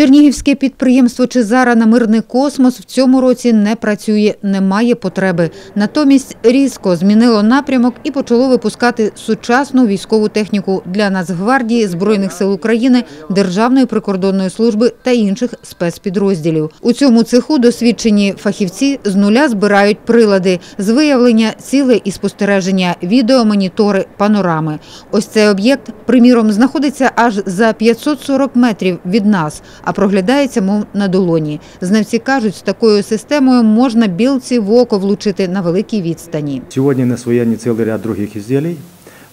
Чернігівське підприємство Чезара на мирний космос в цьому році не працює, немає потреби. Натомість різко змінило напрямок і почало випускати сучасну військову техніку для Нацгвардії, Збройних сил України, Державної прикордонної служби та інших спецпідрозділів. У цьому цеху досвідчені фахівці з нуля збирають прилади з виявлення цілей і спостереження, відеомонітори, панорами. Ось цей об'єкт, приміром, знаходиться аж за 540 метрів від нас, а проглядається, мов на долоні. Знавці кажуть, з такою системою можна білці в око влучити на великій відстані. Сегодня на военный целый ряд других изделий.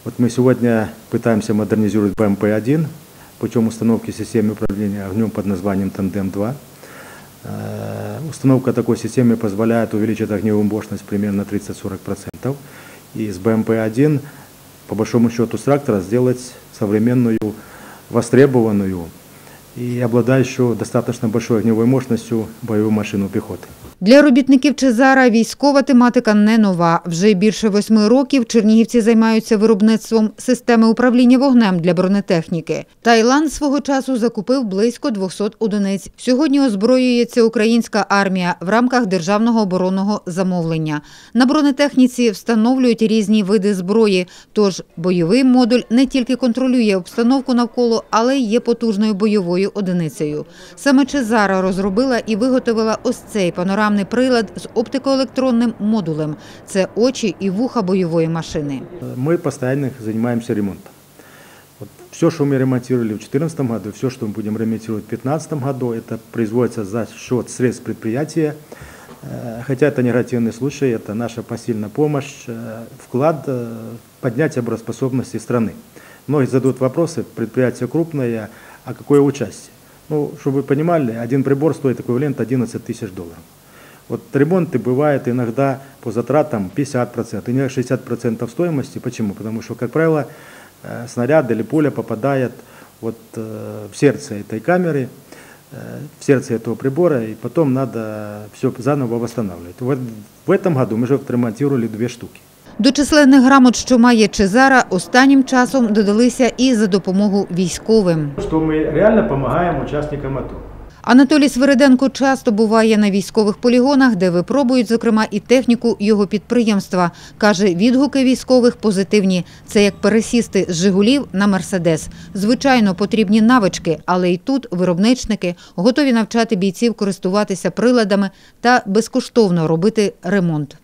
Вот мы сегодня пытаемся модернизировать БМП-1 путем установки системы управления огнем под названием «Тандем-2». Э, Установка такой системы позволяет увеличить огневую мощность примерно 30-40%. И с БМП-1, по большому счету, с трактора сделать современную, востребованную и обладающую достаточно большой огневой мощностью боевую машину пехоты. Для робітників Чезара військова тематика не нова. Вже більше восьми років чернігівці займаються виробництвом системи управління вогнем для бронетехніки. Таїланд свого часу закупив близько 200 одиниць. Сьогодні озброюється українська армія в рамках державного оборонного замовлення. На бронетехніці встановлюють різні види зброї. Тож бойовий модуль не тільки контролює обстановку навколо, але й є потужною бойовою одиницею. Саме Чезара розробила і виготовила ось цей панорамний прилад з оптикоелектронним модулем. Це очі і вуха бойової машини. Мы постоянно занимаемся ремонтом. Вот все, что мы ремонтировали в 2014 году, все, что мы будем ремонтировать в 2015 году, это производится за счет средств предприятия. Э, Хотя это негативный случай, это наша посильная помощь, э, вклад э, в поднятие обороноспособности страны. Многие задают вопросы, предприятие крупное, а какое участие? Ну, чтобы вы понимали, один прибор стоит эквивалент 11 тысяч долларов. Вот ремонты бывают иногда по затратам 50%, иногда 60% стоимости. Почему? Потому что, как правило, э, снаряд или пуля попадает вот э, в сердце этой камеры, э, в сердце этого прибора, и потом надо все заново восстанавливать. Вот в этом году мы уже отремонтировали две штуки. До численних грамот, що має Чезара, останнім часом додалися і за допомогу військовим. Что мы реально помогаем участникам АТО. Анатолій Свириденко часто буває на військових полігонах, де випробують, зокрема, і техніку його підприємства. Каже, відгуки військових позитивні. Це як пересісти з «Жигулів» на «Мерседес». Звичайно, потрібні навички, але і тут виробничники готові навчати бійців користуватися приладами та безкоштовно робити ремонт.